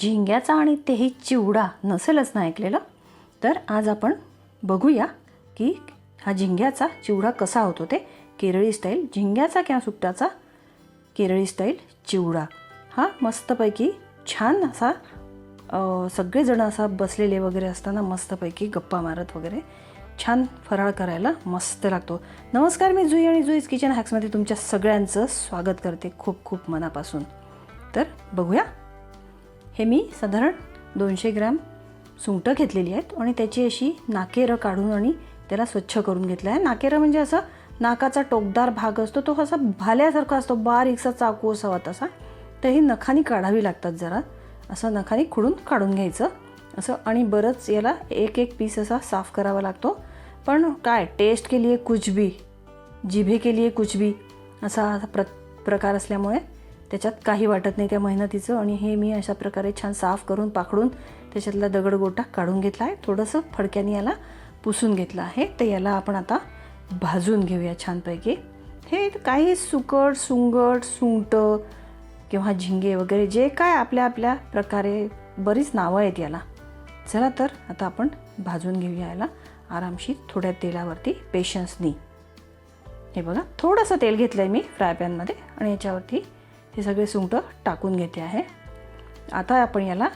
झिंग्याचा आणि तेही चिवडा नसेलच ना ऐकलेलं? तर आज आपण बघूया की हा झिंग्याचा चिवडा कसा होतो ते केरळी स्टाईल झिंग्याचा किंवा सुट्ट्याचा केरळी स्टाईल चिवडा. हा मस्तपैकी छान असा सगळेजण असा बसलेले वगैरे असताना मस्तपैकी गप्पा मारत वगैरे छान फराळ करायला मस्त लागतो. नमस्कार मी जुई आणि जुईज किचन हॅक्समध्ये तुमच्या सगळ्यांचं स्वागत करते खूप खूप मनापासून. तर बघूया हे मी साधारण दोनशे ग्रॅम सुंगटं घेतलेली आहेत आणि त्याची अशी नाकेरं काढून आणि त्याला स्वच्छ करून घेतलं आहे. नाकेरं म्हणजे असं नाकाचा टोकदार भाग असतो तो असा भाल्यासारखा असतो बारीकसा चाकू असावा तसा. तर ही नखानी काढावी लागतात जरा. असं नखानी खुडून काढून घ्यायचं. असं आणि बरंच याला एक एक पीस असा साफ करावा लागतो. पण काय टेस्ट के लिए कुछ भी जिभे के लिए कुछ भी असा प्र प्रकार असल्यामुळे त्याच्यात काही वाटत नाही त्या मेहनतीचं आणि हे मी अशा प्रकारे छान साफ करून पाखडून त्याच्यातला दगडगोटा काढून घेतला आहे. थोडंसं फडक्याने याला पुसून घेतलं आहे. तर याला आपण आता भाजून घेऊया छानपैकी. हे काही सुकट सुंगट सुंट किंवा झिंगे वगैरे जे काय आपल्या आपल्या प्रकारे बरीच नावं आहेत याला. चला तर आता आपण भाजून घेऊया याला आरामशीर थोड्या तेलावरती पेशन्सनी हे बघा थोडंसं तेल घेतलं आहे मी फ्राय पॅनमध्ये आणि याच्यावरती हे सगळे सुंगटं टाकून घेते आहे. आता आपण याला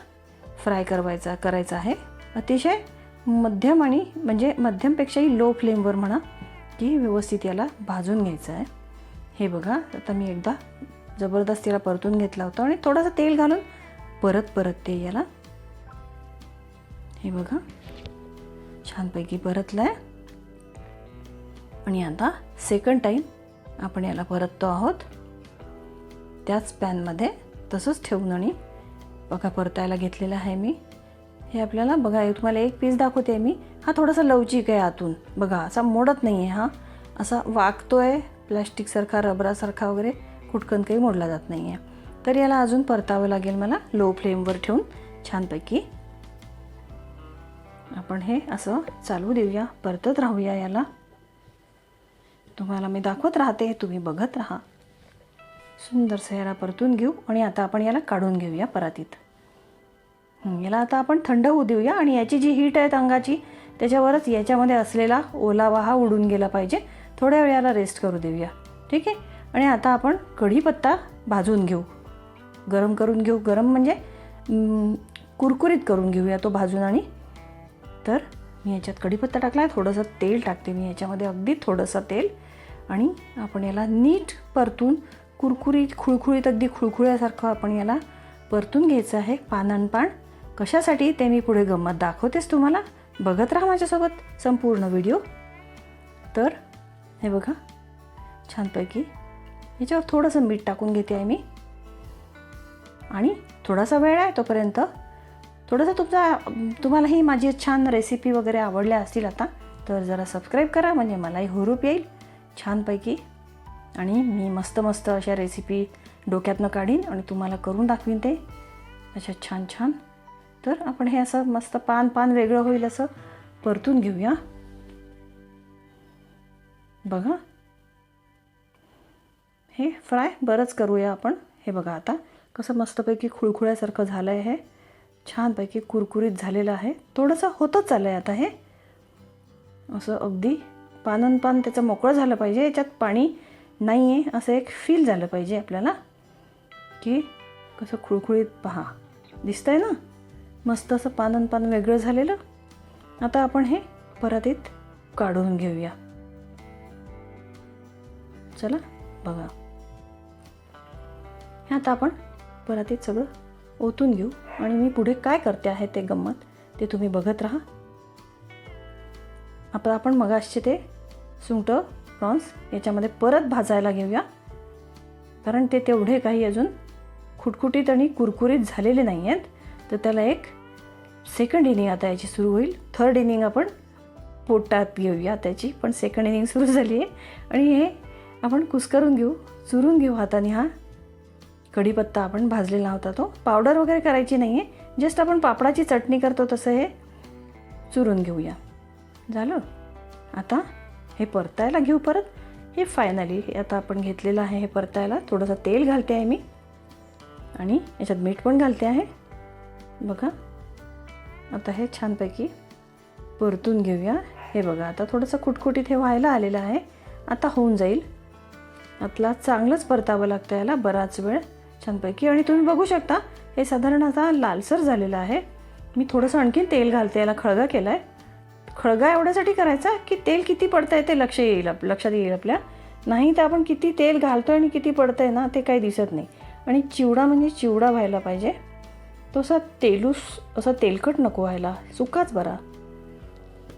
फ्राय करवायचा करायचा आहे. अतिशय मध्यम आणि म्हणजे मध्यमपेक्षाही लो फ्लेमवर म्हणा की व्यवस्थित याला भाजून घ्यायचं आहे. हे बघा आता मी एकदा जबरदस्त याला परतून घेतला होता आणि थोडंसं तेल घालून परत परत ते याला. हे बघा छानपैकी परतलं आहे आणि आता सेकंड टाईम आपण याला परततो आहोत. त्याच पॅनमध्ये तसंच ठेवून आणि बघा परतायला घेतलेलं आहे मी. हे आपल्याला बघा हे तुम्हाला एक पीस दाखवते मी. हा थोडासा लवचिक आहे आतून. बघा असा मोडत नाही आहे हा. असा वागतो आहे प्लॅस्टिकसारखा रबरासारखा वगैरे कुटकन काही मोडला जात नाही आहे तर याला अजून परतावं लागेल मला लो फ्लेमवर ठेवून छानपैकी. आपण हे असं चालू देऊया परतत राहूया याला. तुम्हाला मी दाखवत राहते तुम्ही बघत राहा. सुंदरसं याला परतून घेऊ आणि आता आपण याला काढून घेऊया परातीत. याला आता आपण थंड होऊ देऊया आणि याची जी हीट आहे अंगाची त्याच्यावरच याच्यामध्ये असलेला ओलावा हा उडून गेला पाहिजे. थोड्या वेळाला रेस्ट करू देऊया. ठीक आहे? आणि आता आपण कढीपत्ता भाजून घेऊ. गरम करून घेऊ. गरम म्हणजे कुरकुरीत करून घेऊया तो भाजून आणि. तर मी याच्यात कढीपत्ता टाकला आहे थोडंसं तेल टाकते मी याच्यामध्ये. अगदी थोडंसं तेल. आणि आपण याला नीट परतून कुरकुरीत खुळखुळीत अगदी खुळखुळ्यासारखं आपण याला परतून घ्यायचं आहे. पान पान. कशासाठी ते मी पुढे गंमत दाखवतेच तुम्हाला. बघत राहा माझ्यासोबत संपूर्ण व्हिडिओ. तर हे बघा. छानपैकी याच्यावर थोडंसं मीठ टाकून घेते आहे मी. आणि थोडासा वेळ आहे तोपर्यंत. थोडंसं तुमचा तुम्हाला ही माझी छान रेसिपी वगैरे आवडल्या असतील आता तर जरा सबस्क्राईब करा म्हणजे मलाही हुरूप येईल. छानपैकी आणि मी मस्त मस्त अशा रेसिपी डोक्यातनं काढीन आणि तुम्हाला करून दाखवीन ते. अशा छान छान. तर आपण हे असं मस्त पान पान वेगळं होईल असं परतून घेऊया. बघा. हे फ्राय बरंच करूया आपण. हे बघा आता. कसं मस्तपैकी खुळखुळ्यासारखं झालं आहे हे. छानपैकी कुरकुरीत झालेलं आहे. थोडंसं होतच चाललं आहे आता हे. असं अगदी पानन पान त्याचं मोकळं झालं पाहिजे. याच्यात पाणी नाही आहे असं एक फील झालं पाहिजे आपल्याला की कसं खुळखुळीत पहा. दिसतंय ना? मस्त असं पानन पान वेगळं झालेलं. आता आपण हे परातीत काढून घेऊया. चला बघा. हे आता आपण परातीत सगळं ओतून घेऊ. आणि मी पुढे काय करते आहे ते गंमत ते तुम्ही बघत राहा. आता आपण मगाशचे ते सुंगटं प्रॉन्स याच्यामध्ये परत भाजायला घेऊया. कारण ते तेवढे काही अजून खुटखुटीत आणि कुरकुरीत झालेले नाही आहेत तर त्याला एक सेकंड इनिंग आता याची सुरू होईल. थर्ड इनिंग आपण पोटात घेऊया त्याची. पण सेकंड इनिंग सुरू झाली आहे आणि हे आपण कुस्करून घेऊ चुरून घेऊ हाताने हा कढीपत्ता आपण भाजलेला होता तो. पावडर वगैरे करायची नाही आहे जस्ट आपण पापडाची चटणी करतो तसं हे चुरून घेऊया. झालं? आता हे परतायला घेऊ परत. हे फायनली हे आता आपण घेतलेलं आहे हे परतायला. थोडंसं तेल घालते आहे मी. आणि याच्यात मीठ पण घालते आहे. बघा. आता हे छानपैकी परतून घेऊया. हे बघा आता थोडंसं कुटकुटीत हे व्हायला आलेलं आहे. आता होऊन जाईल. आपला चांगलंच परतावं लागतं याला बराच वेळ. छानपैकी. आणि तुम्ही बघू शकता हे साधारण आता लालसर झालेलं आहे. मी थोडंसं आणखीन तेल घालते याला खळगा केला आहे खळगा एवढ्यासाठी करायचा की तेल किती पडतं आहे ते लक्ष येईल आप लक्षात येईल आपल्या. नाही तर आपण किती तेल घालतो आणि किती पडतं आहे ना ते काही दिसत नाही. आणि चिवडा म्हणजे चिवडा व्हायला पाहिजे. तो असा तेलूस असा तेलकट नको व्हायला. सुकाच बरा.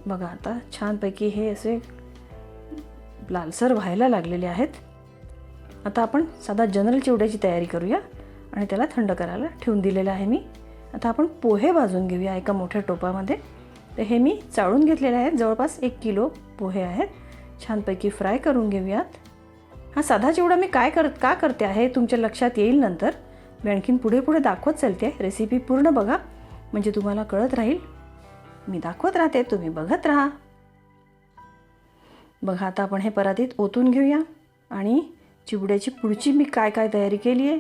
बघा आता छानपैकी हे असे लालसर व्हायला लागलेले आहेत. आता आपण साधा जनरल चिवड्याची तयारी करूया आणि त्याला थंड करायला ठेवून दिलेलं आहे मी. आता आपण पोहे भाजून घेऊया एका मोठ्या टोपामध्ये. तर हे मी चाळून घेतलेले आहेत. जवळपास एक किलो पोहे आहेत. छानपैकी फ्राय करून घेऊयात. हा साधा चिवडा मी काय कर का करते आहे तुमच्या लक्षात येईल नंतर. मी आणखीन पुढे पुढे दाखवत चालते. रेसिपी पूर्ण बघा. म्हणजे तुम्हाला कळत राहील. मी दाखवत राहते तुम्ही बघत राहा. बघा आता आपण हे परातीत ओतून घेऊया. आणि चिवड्याची पुढची मी काय काय तयारी केली आहे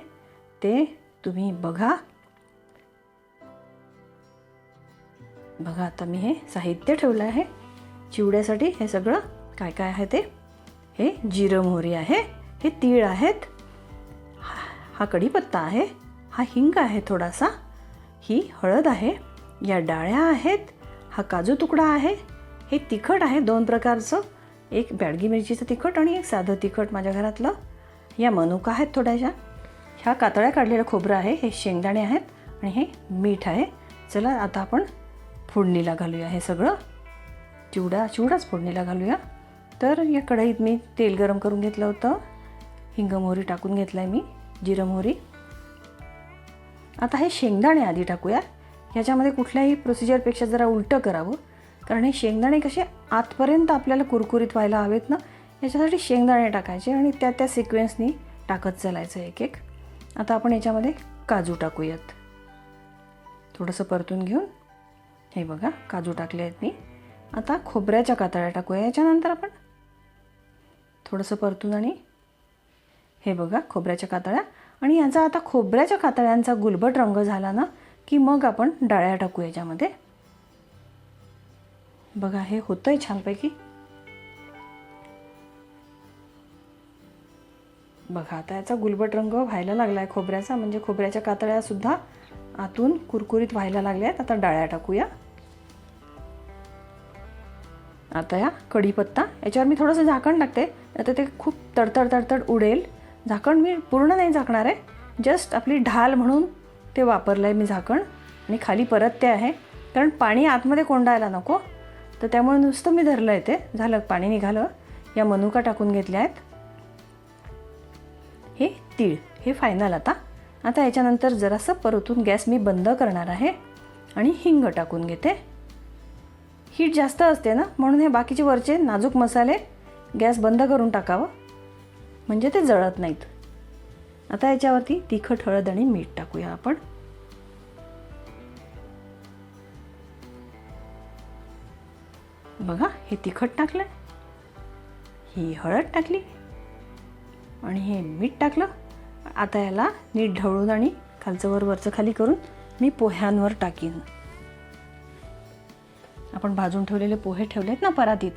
ते तुम्ही बघा. बघा आता मी हे साहित्य ठेवलं आहे. चिवड्यासाठी हे सगळं काय काय आहे ते? हे जिरं मोहरी आहे हे तीळ आहेत हा- हा कढीपत्ता आहे हा हिंग आहे थोडासा ही हळद आहे या डाळ्या आहेत हा काजू तुकडा आहे हे तिखट आहे दोन प्रकारचं एक बॅडगी मिरचीचं तिखट आणि एक साधं तिखट माझ्या घरातलं. या मनुका आहेत थोड्याशा. ह्या कातळ्या काढलेलं खोबरं आहे हे शेंगदाणे आहेत आणि हे मीठ आहे. चला आता आपण फोडणीला घालूया हे सगळं. चिवडा चिवडाच फोडणीला घालूया. तर या कढईत मी तेल गरम करून घेतलं होतं. हिंग मोहरी टाकून घेतलं आहे मी जिरं मोहरी. आता हे शेंगदाणे आधी टाकूया. ह्याच्यामध्ये कुठल्याही प्रोसिजरपेक्षा जरा उलटं करावं. कारण हे शेंगदाणे कसे आतपर्यंत आपल्याला कुरकुरीत व्हायला हवेत ना याच्यासाठी शेंगदाणे टाकायचे आणि त्या त्या सिक्वेन्सनी टाकत चालायचं एक एक आता आपण याच्यामध्ये काजू टाकूयात. थोडंसं परतून घेऊन हे बघा काजू टाकले आहेत मी. आता खोबऱ्याच्या कातळ्या टाकूया. याच्यानंतर आपण थोडंसं परतून आणि हे बघा खोबऱ्याच्या कातळ्या. आणि याचा आता खोबऱ्याच्या कातळ्यांचा गुलबट रंग झाला ना की मग आपण डाळ्या टाकू याच्यामध्ये. बघा हे होतंय छानपैकी. बघा आता याचा गुलबट रंग व्हायला लागला आहे खोबऱ्याचा. म्हणजे खोबऱ्याच्या कातळ्या सुद्धा आतून कुरकुरीत व्हायला लागल्या आहेत आता डाळ्या टाकूया. आता या कढीपत्ता. याच्यावर मी थोडंसं झाकण टाकते. आता ते खूप तडतड तडतड उडेल. झाकण मी पूर्ण नाही झाकणार आहे. जस्ट आपली ढाल म्हणून ते वापरलं आहे मी झाकण. आणि खाली परत ते आहे. कारण पाणी आतमध्ये कोंडायला नको. तर त्यामुळे नुसतं मी धरलं आहे ते. झालं पाणी निघालं. या मनुका टाकून घेतल्या आहेत. हे तीळ. हे फायनल आता. आता याच्यानंतर जरासं परतून गॅस मी बंद करणार आहे आणि हिंग टाकून घेते. हीट जास्त असते ना म्हणून हे बाकीचे वरचे नाजूक मसाले गॅस बंद करून टाकावं. म्हणजे ते जळत नाहीत. आता याच्यावरती तिखट हळद आणि मीठ टाकूया आपण. बघा हे तिखट टाकलं ही हळद टाकली. आणि हे मीठ टाकलं. आता याला नीट ढवळून आणि खालचं वर वरचं खाली करून मी पोह्यांवर टाकीन. आपण भाजून ठेवलेले पोहे ठेवलेत ना परातीत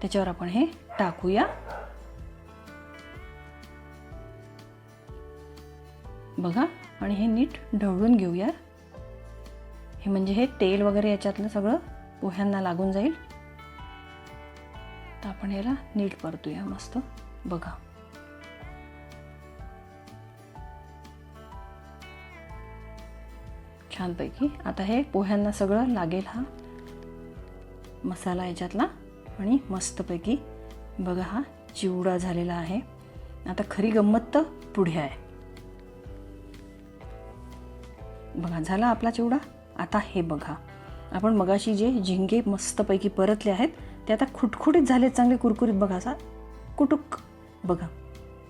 त्याच्यावर आपण हे टाकूया. बघा आणि हे नीट ढवळून घेऊया. हे म्हणजे हे तेल वगैरे याच्यातलं सगळं पोह्यांना लागून जाईल. तर आपण याला नीट परतूया मस्त. बघा. छानपैकी. आता हे पोह्यांना सगळं लागेल हा मसाला याच्यातला. आणि मस्तपैकी बघा हा चिवडा झालेला आहे. आता खरी गंमत तर पुढे आहे. बघा झाला आपला चिवडा? आता हे बघा. आपण मगाशी जे झिंगे मस्तपैकी परतले आहेत ते आता खुटखुटीत झाले चांगले कुरकुरीत. बघा असा कुटुक. बघा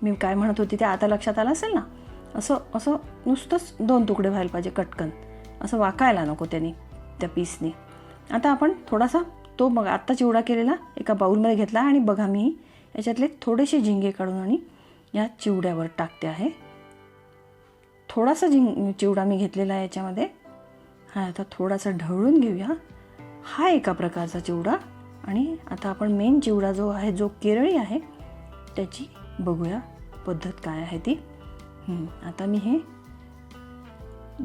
मी काय म्हणत होती ते आता लक्षात आलं असेल ना? असं असं नुसतंच दोन तुकडे व्हायला पाहिजे कटकन. असं वाकायला नको त्यांनी त्या पीसने आता आपण थोडासा तो मग आत्ता चिवडा केलेला एका बाऊलमध्ये घेतला आणि बघा मी याच्यातले थोडेसे झिंगे काढून आणि या चिवड्यावर टाकते आहे. थोडासा झिंग चिवडा मी घेतलेला आहे याच्यामध्ये. हा आता थोडासा ढवळून घेऊया. हा एका प्रकारचा चिवडा आणि आता आपण मेन चिवडा जो आहे जो केरळी आहे त्याची बघूया पद्धत काय आहे ती. आता मी हे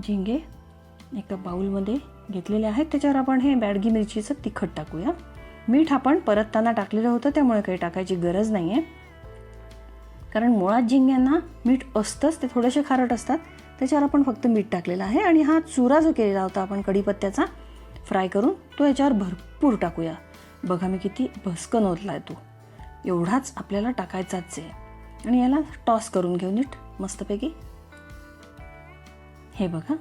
झिंगे एका बाऊलमध्ये घेतलेले आहेत. त्याच्यावर आपण हे बॅडगी मिरचीचं तिखट टाकूया. मीठ आपण परतताना टाकलेलं होतं त्यामुळे काही टाकायची गरज नाही आहे कारण मुळात झिंग्यांना मीठ असतंच ते थोडेसे खारट असतात. त्याच्यावर आपण फक्त मीठ टाकलेलं आहे आणि हा चुरा जो केलेला होता आपण कढीपत्त्याचा फ्राय करून तो याच्यावर भरपूर टाकूया. बघा मी किती भस्कन ओतला आहे तो. एवढाच आपल्याला टाकायचाच आहे. आणि याला टॉस करून घेऊ नीट मस्तपैकी. हे बघा.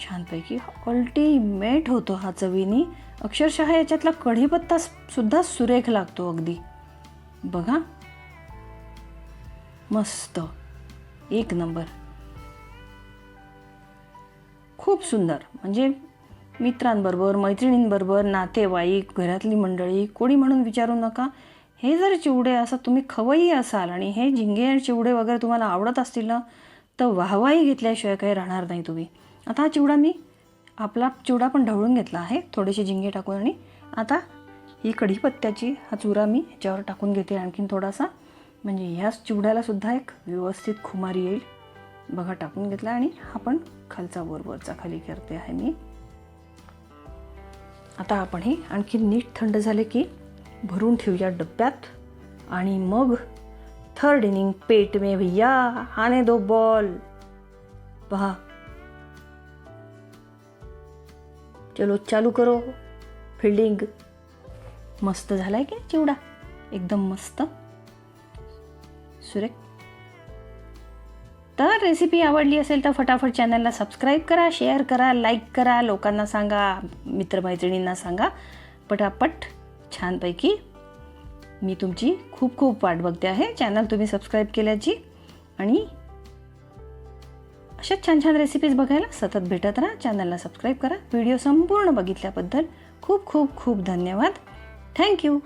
छानपैकी अल्टिमेट होतो हा चवीनी. अक्षरशः याच्यातला कढीपत्ता सुद्धा सुरेख लागतो अगदी. बघा. मस्त. एक नंबर. खूप सुंदर. म्हणजे मित्रांबरोबर मैत्रिणींबरोबर नातेवाईक घरातली मंडळी कोणी म्हणून विचारू नका. हे जर चिवडे असं तुम्ही खवय्ये असाल आणि हे झिंगे आणि चिवडे वगैरे तुम्हाला आवडत असतील ना तर वाहवाही घेतल्याशिवाय काही राहणार नाही तुम्ही. आता हा चिवडा मी आपला चिवडा पण ढवळून घेतला आहे. थोडेसे झिंगे टाकून आणि आता ही कढीपत्त्याची हा चुरा मी ह्याच्यावर टाकून घेते. आणखीन थोडासा. म्हणजे ह्याच चिवड्यालासुद्धा एक व्यवस्थित खुमारी येईल. बघा टाकून घेतला आणि हा पण खालचा वरवरचा खाली करते आहे मी. आता आपण हे आणखी नीट थंड झाले की भरून ठेवूया डब्यात. आणि मग थर्ड इनिंग पेट में भैया आने दो बॉल वाह. चलो चालू करो. फिल्डिंग मस्त झालाय की चिवडा? एकदम मस्त. सुरेख. तर रेसिपी आवडली असेल तर फटाफट चॅनलला सबस्क्राईब करा शेअर करा लाईक करा लोकांना सांगा मित्रमैत्रिणींना सांगा. पटापट छानपैकी मी तुमची खूप खूप वाट बघते आहे. चॅनल तुम्ही सबस्क्राईब केल्याची. आणि अशा छान छान रेसिपीज बघायला सतत भेटत राहा. चॅनलला सबस्क्राईब करा. व्हिडिओ संपूर्ण बघितल्याबद्दल खूप खूप खूप धन्यवाद. थँक्यू